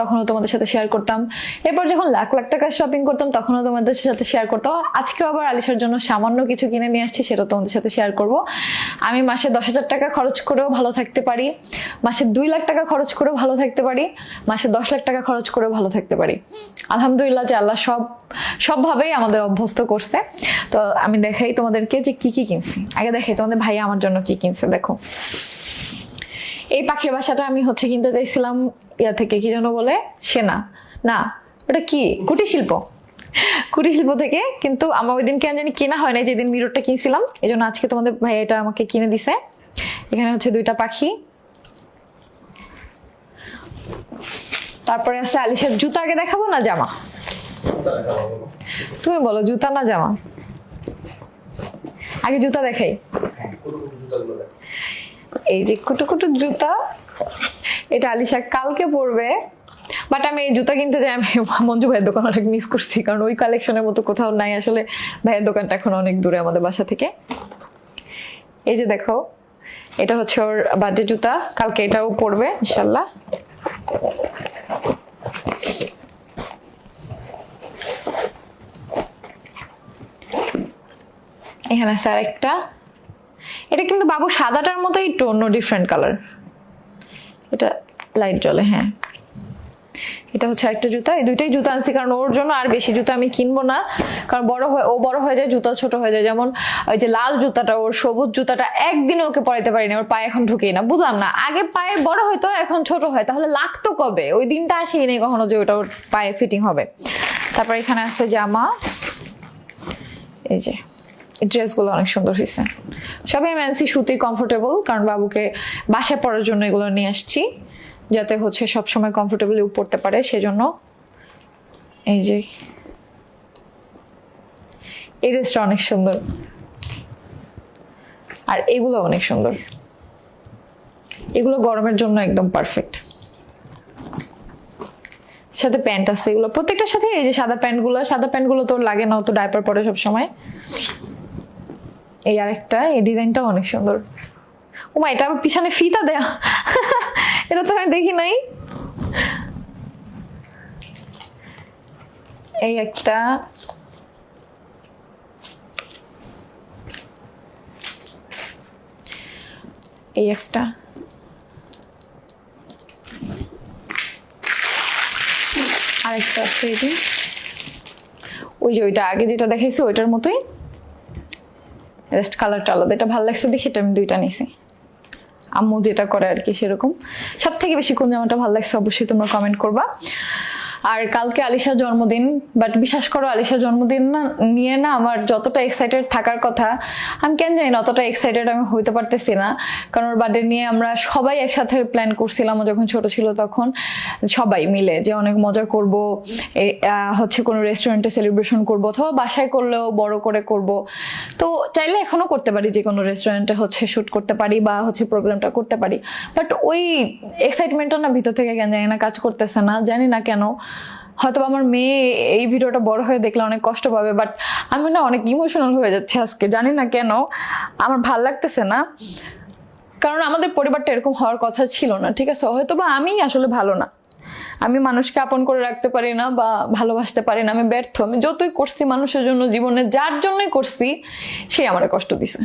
তখনও তোমাদের সাথে শেয়ার করতাম। এরপর যখন লাখ লাখ টাকার শপিং করতাম, তখনও তোমাদের সাথে শেয়ার করতাম। আজকেও আবার আলিশার জন্য সামান্য কিছু কিনে নিয়ে আসছি, সেটা তোমাদের সাথে শেয়ার করব। আমি মাসে দশ হাজার টাকা খরচ করেও ভালো থাকতে পারি। মাসে দুই লাখ টাকা খরচ করেও ভালো থাকতে পারি। মাসে দশ লাখ টাকা খরচ করেও ভালো থাকতে পারি। আলহামদুলিল্লাহ যে আল্লাহ সব, সবভাবেই আমাদের অভ্যস্ত করছে। তো আমি দেখাই তোমাদেরকে যে কি কি কিনছি। আগে দেখাই তোমাদের ভাই আমার জন্য কি কিনছে, দেখো। এই পাখির বাসাটা আমি হচ্ছে কিনতে চাইছিলাম ইয়া থেকে কি যেন বলে? সেনা। না, ওটা কি? কুটির শিল্প কুটির শিল্প থেকে, কিন্তু আমার ওই দিন কেন জানি কেনা হয় না যেদিন মিররটা কিনছিলাম। এই জন্য আজকে তোমাদের ভাই এটা আমাকে কিনে দিছে। এখানে হচ্ছে দুইটা পাখি। তারপরে আছে আলিশের জুতা। আগে দেখাবো না জামা? তুমি বলো, জুতা না জামা? আগে জুতা দেখাই। এই যে কুটু কুটু জুতা। এটা আলিশা কালকে পরবে বাট আমি এই জুতা কিনতে যাই, আমি মঞ্জু ভাইয়ের দোকান অনেক মিস করছি, কারণ ওই কালেকশনের মতো কোথাও নাই। আসলে ভাইয়ের দোকানটা এখন অনেক দূরে আমাদের বাসা থেকে। এই যে দেখো, এটা হচ্ছে ওর বার্থডে জুতা, কালকে এটাও পরবে ইনশাল্লাহ এখানে আছে আরেকটা। এটা কিন্তু বাবু সাদাটার মতো একটু অন্য ডিফারেন্ট কালার এটা লাইট জ্বলে হ্যাঁ। এটা হচ্ছে একটা জুতা। এই দুইটাই জুতা আনছি কারণ ওর জন্য আর বেশি জুতা আমি কিনবো না। কারণ বড় হয়ে, ও বড় হয়ে যায়, জুতা ছোট হয়ে যায়। যেমন ওই যে লাল জুতাটা, ওর সবুজ জুতাটা একদিনে ওকে পরাইতে পারি না ওর পায়ে এখন ঢুকেই না। বুঝলাম না, আগে পায়ে বড় হয়তো এখন ছোট হয়। তাহলে লাগতো কবে? ওই দিনটা আসেই নেই কখনো যে ওটা ওর পায়ে ফিটিং হবে। তারপর এখানে আছে জামা। এই যে। ড্রেসগুলো অনেক সুন্দর হয়েছে। সবই আমি আনছি কমফোর্টেবল কারণ বাবুকে বাসায় পড়ার জন্য এগুলো নিয়ে আসছি, যাতে হচ্ছে সবসময় কমফোর্টেবলি পড়তে পারে, সেজন্য এই যে এই ড্রেসটা অনেক সুন্দর। আর এগুলো অনেক সুন্দর। এগুলো গরমের জন্য একদম পারফেক্ট সাথে প্যান্ট আছে এগুলো। প্রত্যেকটার সাথে এই যে সাদা প্যান্টগুলো সাদা প্যান্টগুলো তো লাগে না তো ডাইপার পরে সব সময় এই আরেকটা, এই ডিজাইনটাও অনেক সুন্দর। ওমা এটা আবার পিছনে ফিতা দেয়া। এটা তো আমি দেখি নাই। এই একটা। এই একটা। আরেকটা আছে যে। ওই যে ওইটা আগে যেটা দেখাইছি, ওইটার মতোই। জাস্ট কালারটা আলাদা। এটা ভালো লাগছে দেখে এটা আমি দুইটা নিয়েছি আম্মু যেটা করে আর কি সেরকম। সব থেকে বেশি কোন জামাটা ভালো লাগছে অবশ্যই তোমরা কমেন্ট করবা। আর কালকে আলিশার জন্মদিন বাট বিশ্বাস করো আলিশার জন্মদিন না, নিয়ে না আমার যতটা এক্সাইটেড থাকার কথা, আমি কেন জানি না অতটা এক্সাইটেড আমি হইতে পারতেছি না। কারণ ওর বার্থডে নিয়ে আমরা সবাই একসাথে প্ল্যান করছিলাম যখন ছোট ছিল তখন, সবাই মিলে যে অনেক মজা করব হচ্ছে কোনো রেস্টুরেন্টে সেলিব্রেশন করব, অথবা বাসায় করলেও বড় করে করব। তো চাইলে এখনও করতে পারি যে কোনো রেস্টুরেন্টে হচ্ছে শ্যুট করতে পারি বা হচ্ছে প্রোগ্রামটা করতে পারি। বাট ওই এক্সাইটমেন্টটা না ভিতর থেকে কেন জানি না কাজ করতেছে না, জানি না কেন। হয়তো আমার মেয়ে এই ভিডিওটা বড় হয়ে দেখলে অনেক কষ্ট পাবে বাট আমি না অনেক ইমোশনাল হয়ে যাচ্ছে আজকে, জানি না কেন। আমার ভালো লাগতেছে না। কারণ আমাদের পরিবারটা এরকম হওয়ার কথা ছিল না, ঠিক আছে? হয়তো বা আমি আসলে ভালো না। আমি মানুষকে আপন করে রাখতে পারি না বা ভালোবাসতে পারি না, আমি ব্যর্থ। আমি যতই করছি মানুষের জন্য, জীবনে যার জন্যই করছি, সে আমার কষ্ট দিছে।